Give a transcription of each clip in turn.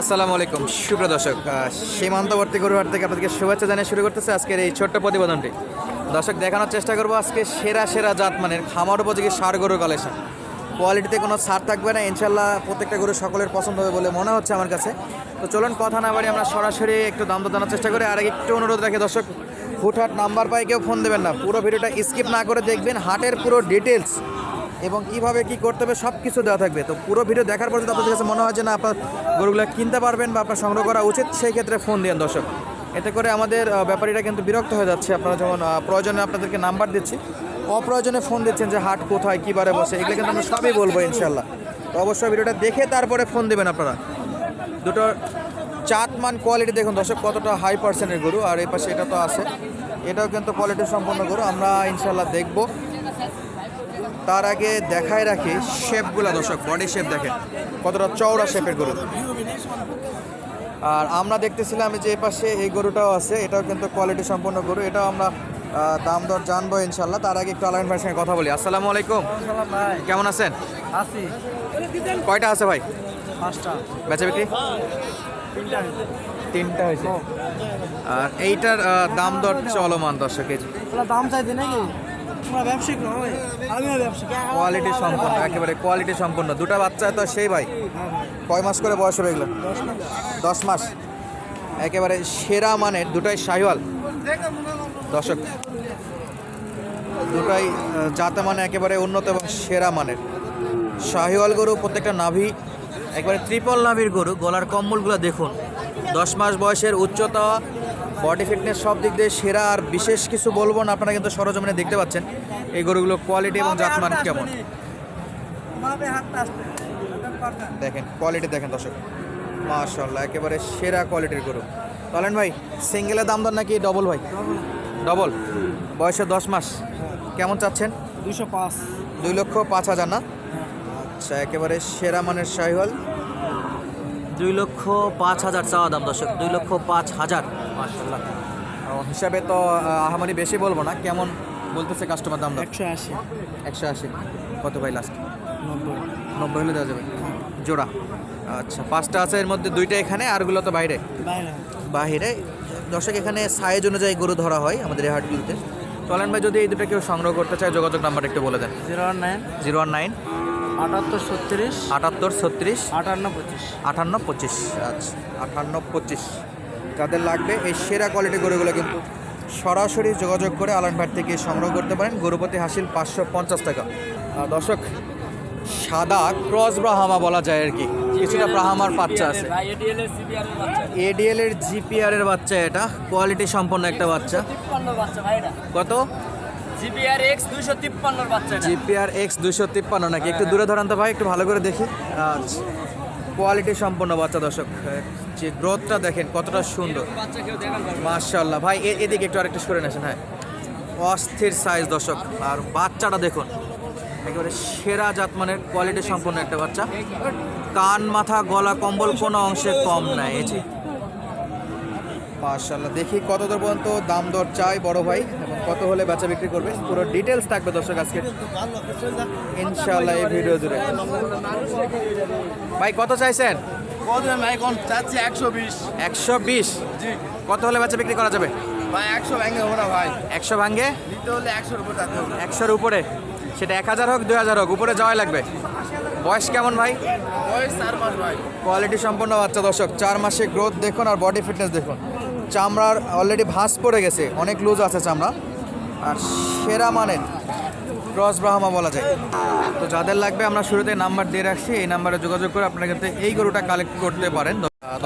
আসসালামু আলাইকুম। সুপ্রিয় দর্শক সীমান্তবর্তী গরুহাট থেকে আপনাদেরকে শুভেচ্ছা জানিয়ে শুরু করতেছে আজকের এই ছোট্ট প্রতিবেদনটি। দর্শক, দেখানোর চেষ্টা করব আজকে সেরা সেরা জাত মানের খামার উপযোগী সার গরুর কালেকশন কোয়ালিটিতে কোনো সার থাকবে না ইনশাল্লাহ প্রত্যেকটা গরু সকলের পছন্দ হবে বলে মনে হচ্ছে আমার কাছে। তো চলুন, কথা না বাড়ি আমরা সরাসরি একটু দাম দর জানার চেষ্টা করি। আর একটু অনুরোধ রাখি দর্শক, হুটহাট নাম্বার পাই, কেউ ফোন দেবেন না। পুরো ভিডিওটা স্কিপ না করে দেখবেন। হাটের পুরো ডিটেলস এবং কীভাবে কি করতে হবে সব কিছু দেওয়া থাকবে। তো পুরো ভিডিও দেখার পর যদি আপনাদের কাছে মনে হয় যে না, আপনার গরুগুলো কিনতে পারবেন বা আপনার সংগ্রহ করা উচিত, সেই ক্ষেত্রে ফোন দিন দর্শক। এতে করে আমাদের ব্যাপারীরা কিন্তু বিরক্ত হয়ে যাচ্ছে। আপনারা যেমন প্রয়োজনে আপনাদেরকে নাম্বার দিচ্ছি, অপ্রয়োজনে ফোন দিচ্ছেন যে হাট কোথায়, কী বারে বসে, এগুলো কিন্তু আমরা সবই বলব ইনশাল্লাহ তো অবশ্যই ভিডিওটা দেখে তারপরে ফোন দেবেন আপনারা। দুটো চাতমান কোয়ালিটি দেখুন দর্শক, কতটা হাই পার্সেন্টের গরু, আর এই পাশে এটা তো আছে। এটাও কিন্তু কোয়ালিটি সম্পন্ন গরু, আমরা ইনশাল্লাহ দেখব। তার আগে দেখায় রাখি শেপগুলো দর্শক বডি শেপ দেখেন কতটা চওড়া শেপের গরু। আর আমরা দেখতেছিলাম যে পাশে এই গরুটাও আছে এটাও কিন্তু কোয়ালিটি সম্পন্ন গরু এটাও আমরা দাম দর জানব ইনশাল্লাহ তার আগে একটু আলাইন ভাইয়ের সঙ্গে কথা বলি। আসসালামু আলাইকুম। কেমন আছেন? কয়টা আছে ভাই? পাঁচটা। বেচা বিক্রি? তিনটা তিনটা হয়েছে। আর এইটার দাম দর চলমান দর্শক এই দাম চাইতে নাকি কোয়ালিটি সম্পন্ন, একেবারে কোয়ালিটি সম্পন্ন। দুটা বাচ্চা তো সেই ভাই। কয় মাস করে বয়স হবে এগুলো? দশ মাস। একেবারে সেরা মানের, দুটাই শাহিওয়াল। দর্শক, দুটাই জাতে মানে একেবারে উন্নত এবং সেরা মানের। শাহিওয়াল গরু, প্রত্যেকটা নাভি, একবারে ত্রিপল নাভির গরু। গলার কম্বলগুলো দেখুন। দশ মাস বয়সের উচ্চতা বডি ফিটনেস সব দিক দিয়ে সেরা আর বিশেষ কিছু বলব না আপনারা কিন্তু সরজমিনে দেখতে পাচ্ছেন এই গরুগুলো কোয়ালিটি এবং জাতমান কেমন। দেখেন কোয়ালিটি দেখেন দর্শক। মাশাল্লাহ একেবারে সেরা কোয়ালিটির গরু। বলেন ভাই সিঙ্গেলের দাম দর নাকি ডবল ভাই? ডবল বয়সে দশ মাস। কেমন চাচ্ছেন? দুশো পাঁচ। দুই লক্ষ পাঁচ হাজার না? আচ্ছা একেবারে সেরা মানের শাহিওয়াল। দুই লক্ষ পাঁচ হাজার চাওয়া দাম দর্শক দুই লক্ষ পাঁচ হাজার। মাশাল্লাহ ও, হিসাবে তো আহ, আহামরি বেশি বলব না কেমন বলতেছে কাস্টমার দাম একশো আশি। একশো আশি। কত ভাই লাস্ট নব্বই। নব্বই হলে দেওয়া যাবে। জোড়া। আচ্ছা পাঁচটা আছে এর মধ্যে দুইটা এখানে আরগুলো তো বাইরে। বাইরে। দর্শক এখানে সাইজ অনুযায়ী গরু ধরা হয় আমাদের এই হাটগুলোতে। চলেন ভাই যদি এই দুটো কেউ সংগ্রহ করতে চায় যোগাযোগ নাম্বার একটু বলে দেন। Zero one nine. Zero one nine. আটাত্তর ছত্রিশ। আটাত্তর ছত্রিশ। আটান্ন পঁচিশ। আটান্ন পঁচিশ। আচ্ছা আটান্ন পঁচিশ। যাদের লাগবে? এই সেরা কোয়ালিটি গরুগুলো কিন্তু সরাসরি যোগাযোগ করে আলান ভাট থেকে সংগ্রহ করতে পারেন। গরুপতি হাসিল পাঁচশো পঞ্চাশ টাকা। দর্শক সাদা ক্রস ব্রাহামা বলা যায় আর কি। কিছুটা ব্রাহামার বাচ্চা আছে। এডিএল এর জিপিআর এর বাচ্চা এটা। কোয়ালিটি সম্পন্ন একটা বাচ্চা। কত? জিপিআর এক্স দুইশো তিপ্পান্নর বাচ্চা এটা। জিপিআর এক্স দুশো তিপ্পান্ন নাকি? একটু দূরে ধরান তো ভাই একটু ভালো করে দেখি। আচ্ছা। কোয়ালিটি সম্পন্ন বাচ্চা দর্শক যে গ্রোথটা দেখেন কতটা সুন্দর। মার্শাল্লাহ ভাই এদিকে একটু আরেকটু সরে নেছেন হ্যাঁ। অস্থির সাইজ দর্শক। আর বাচ্চাটা দেখুন, একেবারে সেরা জাত জাতমানের কোয়ালিটি সম্পন্ন একটা বাচ্চা। কান, মাথা, গলা, কম্বল কোনো অংশে কম নাই, এই যে। মার্শাল্লাহ দেখি কত দূর পর্যন্ত দাম দর চাই বড় ভাই। কত হলে বেচা বিক্রি করবে? পুরো ডিটেলস থাকবে দর্শক আজকে। ইনশাল্লাহ এই ভিডিও জুড়ে। ভাই কত চাইছেন? এখন চাচ্ছি একশো বিশ। একশো বিশ? জি। কত হলে বেচা বিক্রি করা যাবে? ভাই একশো ভাঙে হব না ভাই। একশো ভাঙ্গে নিতে হলে একশোর উপর হবে। একশোর উপরে। সেটা এক হাজার হোক দুই হাজার হোক উপরে যাওয়াই লাগবে। বয়স কেমন ভাই? বয়স চার মাস ভাই। কোয়ালিটি সম্পন্ন বাচ্চা দর্শক। চার মাসে গ্রোথ দেখুন আর বডি ফিটনেস দেখুন। চামড়ার অলরেডি ভাঁজ পড়ে গেছে। অনেক লুজ আছে চামড়া। আর সেরা মানের ক্রস ব্রাহ্মা বলা যায়। তো যাদের লাগবে আমরা শুরুতে নাম্বার দিয়ে রাখছি। এই নাম্বারে যোগাযোগ করে আপনারা কিন্তু এই গরুটা কালেক্ট করতে পারেন।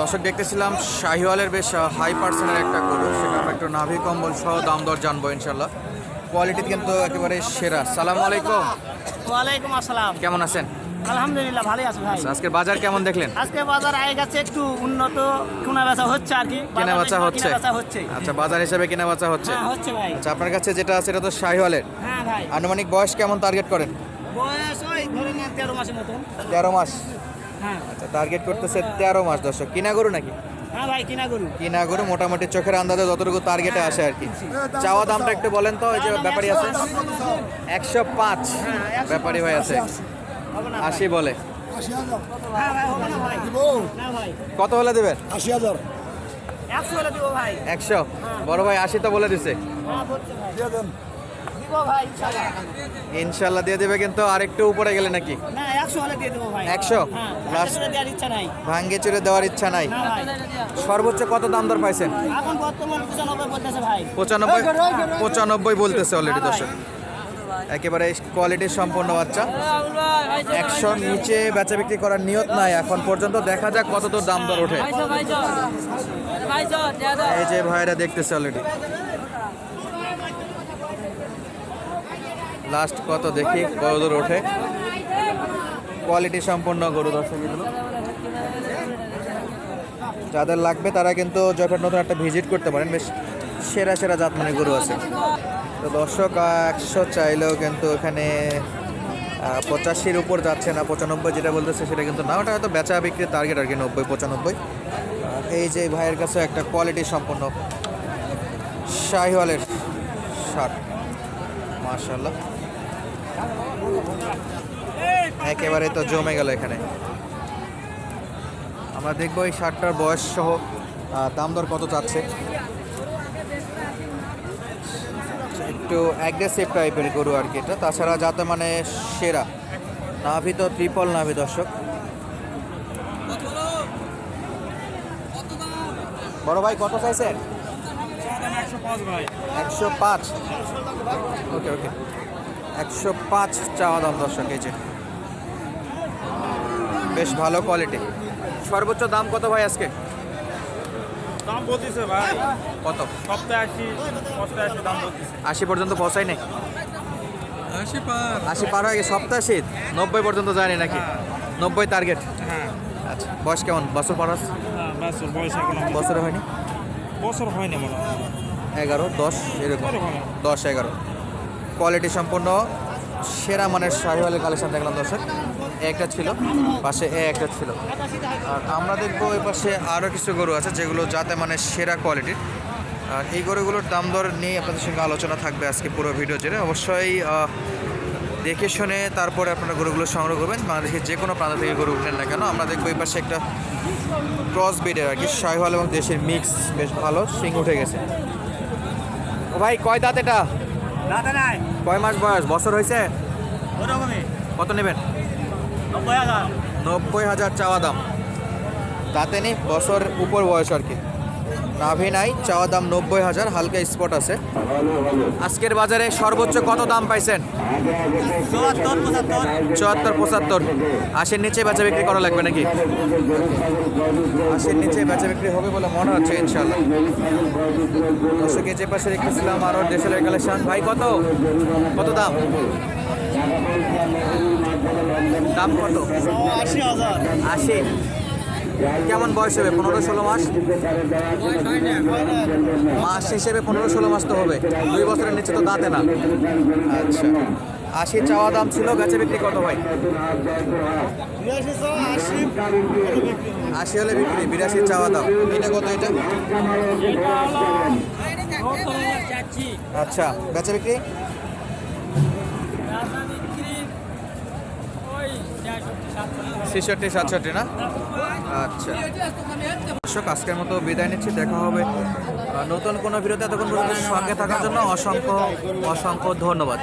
দর্শক দেখতেছিলাম শাহিওয়ালের বেশ হাই পার্সেন্টের একটা গরু। সেটা আমরা একটু নাভি কম্বল সহ দাম দর জানব ইনশাল্লাহ কোয়ালিটি কিন্তু একেবারে সেরা। সালাম আলাইকুম। ওয়ালাইকুম আসসালাম। কেমন আছেন? আলহামদুলিল্লাহ ভালোই আছে ভাই। আচ্ছা, আজকের বাজার কেমন দেখলেন? আজকে বাজার আয় গেছে একটু উন্নত কেনা বেচা হচ্ছে আর কি। কেনা বেচা হচ্ছে। আচ্ছা বাজার হিসেবে কেনা বেচা হচ্ছে। হ্যাঁ হচ্ছে ভাই। আচ্ছা আপনার কাছে যেটা আছে এটা তো শাহিওয়ালের। হ্যাঁ ভাই। আনুমানিক বয়স কেমন টার্গেট করেন? বয়স ওই ধরে নেন তেরো মাসের মতন। তেরো মাস। হ্যাঁ। আচ্ছা টার্গেট করতেছে তেরো মাস দর্শক। কিনা গরু নাকি? হ্যাঁ ভাই কিনা গরু। কিনা গরু মোটামুটি চোখের আন্দাজে যতটুকু টার্গেটে আসে আর কি। চাওয়া দামটা একটু বলেন তো ওই যে ব্যাপারী আছে। একশো পাঁচ ব্যাপারী ভাই আছে। না আশি বলে। হ্যাঁ ভাই হবে না ভাই। না ভাই। কত হলে দেবেন? আশি হাজার। একশো হলে দিব ভাই। একশো? বড় ভাই আশি তো বলে দিছে। হ্যাঁ দিব ইনশাল্লাহ। দিয়ে দেবে কিন্তু আর একটু উপরে গেলে নাকি? একশো হলে দিয়ে দেবো ভাই। 100? হ্যাঁ ভাঙ্গে চুরে দেওয়ার ইচ্ছা নাই। সর্বোচ্চ কত দাম দর পাইছেন? পঁচানব্বই পঁচানব্বই পঁচানব্বই বলতেছে অলরেডি দর্শক। একেবারে কোয়ালিটির সম্পন্ন বাচ্চা। একশো নিচে বেচা বিক্রি করার নিয়ত নাই। এখন পর্যন্ত দেখা যাক কত দূর দাম দর ওঠে। এই যে ভাইরা দেখতেছে অলরেডি লাস্ট কত দেখি কত দূর ওঠে। কোয়ালিটি সম্পন্ন গরু দর্শক এগুলো যাদের লাগবে তারা কিন্তু যখন নতুন একটা ভিজিট করতে পারেন। বেশ সেরা সেরা জাত মানে গরু আছে। তো দর্শক একশো চাইলেও কিন্তু এখানে পঁচাশির উপর যাচ্ছে না, পঁচানব্বই যেটা বলতেছে সেটা কিন্তু না। ওটা হয়তো বেচা বিক্রির টার্গেট আর কি, নব্বই, পঁচানব্বই। এই যে ভাইয়ের কাছে একটা কোয়ালিটি সম্পন্ন শাহিওয়ালের শার্ট। মার্শাল্লাহ একেবারে তো জমে গেল এখানে। আমরা দেখব এই শার্টটার বয়স সহ দাম দর কত চাচ্ছে। একটু অ্যাগ্রেসিভ টাইপের গরু আর কি এটা। তাছাড়া যাতে মানে সেরা। নাভি তো ট্রিপল নাভি, দর্শক। বড় ভাই, কত চাইছেন একশো পাঁচ। ওকে ওকে একশো পাঁচ চাওয়া দাম, দর্শক, এই যে। বেশ ভালো কোয়ালিটি সর্বোচ্চ দাম কত ভাই আজকে? দাম বলতেছে ভাই। কত? সপ্তাহে আশি অষ্টআশি দাম বলতেছে। আশি পর্যন্ত পৌঁছায় নাই আশি পার। আশি পার হয়ে গেছে। সপ্তাহ শীত নব্বই পর্যন্ত যায়নি নাকি? নব্বই টার্গেট হ্যাঁ। আচ্ছা বয়স কেমন? বছর পার? হ্যাঁ বয়স এখন আমার বছরে হয়নি? বছর হয়নি মনে এগারো দশ এরকম। দশ এগারো। কোয়ালিটি সম্পন্ন সেরা মানের শাহিওয়ালের কালেকশন দেখলাম দর্শক। একটা ছিল পাশে এ একটা ছিল। আর আমরা দেখব ওই পাশে আরও কিছু গরু আছে যেগুলো যাতে মানে সেরা কোয়ালিটির আর এই গরুগুলোর দাম দর নিয়ে আপনাদের সঙ্গে আলোচনা থাকবে আজকে পুরো ভিডিও জুড়ে। অবশ্যই দেখে শুনে তারপরে আপনারা গরুগুলো সংগ্রহ করবেন। বাংলাদেশের যে কোনো প্রান্ত থেকে গরু উঠলেন না কেন আমরা দেখব এই পাশে একটা ক্রস ব্রিডের আর কি। শাহিওয়াল এবং দেশের মিক্স বেশ ভালো সিং উঠে গেছে। ও ভাই কয় দাঁত এটা? নাই। কয় মাস বয়স? বছর হয়েছে? কত নেবেন? নব্বই হাজার চাওয়া দাম। তাতে নি বছর উপর বয়স আর কি। নাভি নাই, চাওয়া দাম নব্বই হাজার, হালকা স্পট আছে। আজকের বাজারে সর্বোচ্চ কত দাম পাইছেন? চুয়াত্তর, পঁচাত্তর। আশির নিচে বেচা বিক্রি করা লাগবে নাকি? আশির নিচে বেচা বিক্রি হবে বলে মনে হচ্ছে ইনশাল্লাহ দর্শকে যে পাশে রেখেছিলাম আরও দেশের কালেকশন। ভাই, কত? কত দাম? দাম কত? আশি। হাজার আশি কেমন বয়স হবে? পনেরো, ষোলো মাস? মাস হিসেবে পনেরো, ষোলো মাস তো হবে। দুই বছরের নিচে তো দাঁতে না। আচ্ছা। আশি চাওয়া দাম ছিল গাছে বিক্রি কত ভাই? আশি হলে বিক্রি বিরাশি চাওয়া দাম। এটা কত এটা? আচ্ছা বেচে বিক্রি? ছেষট্টি, সাতষট্টি না? আচ্ছা। দর্শক, আজকের মতো বিদায় নিচ্ছি। দেখা হবে নতুন কোনো ভিডিওতে। এতক্ষণ পর্যন্ত সঙ্গে থাকার জন্য অসংখ্য অসংখ্য ধন্যবাদ।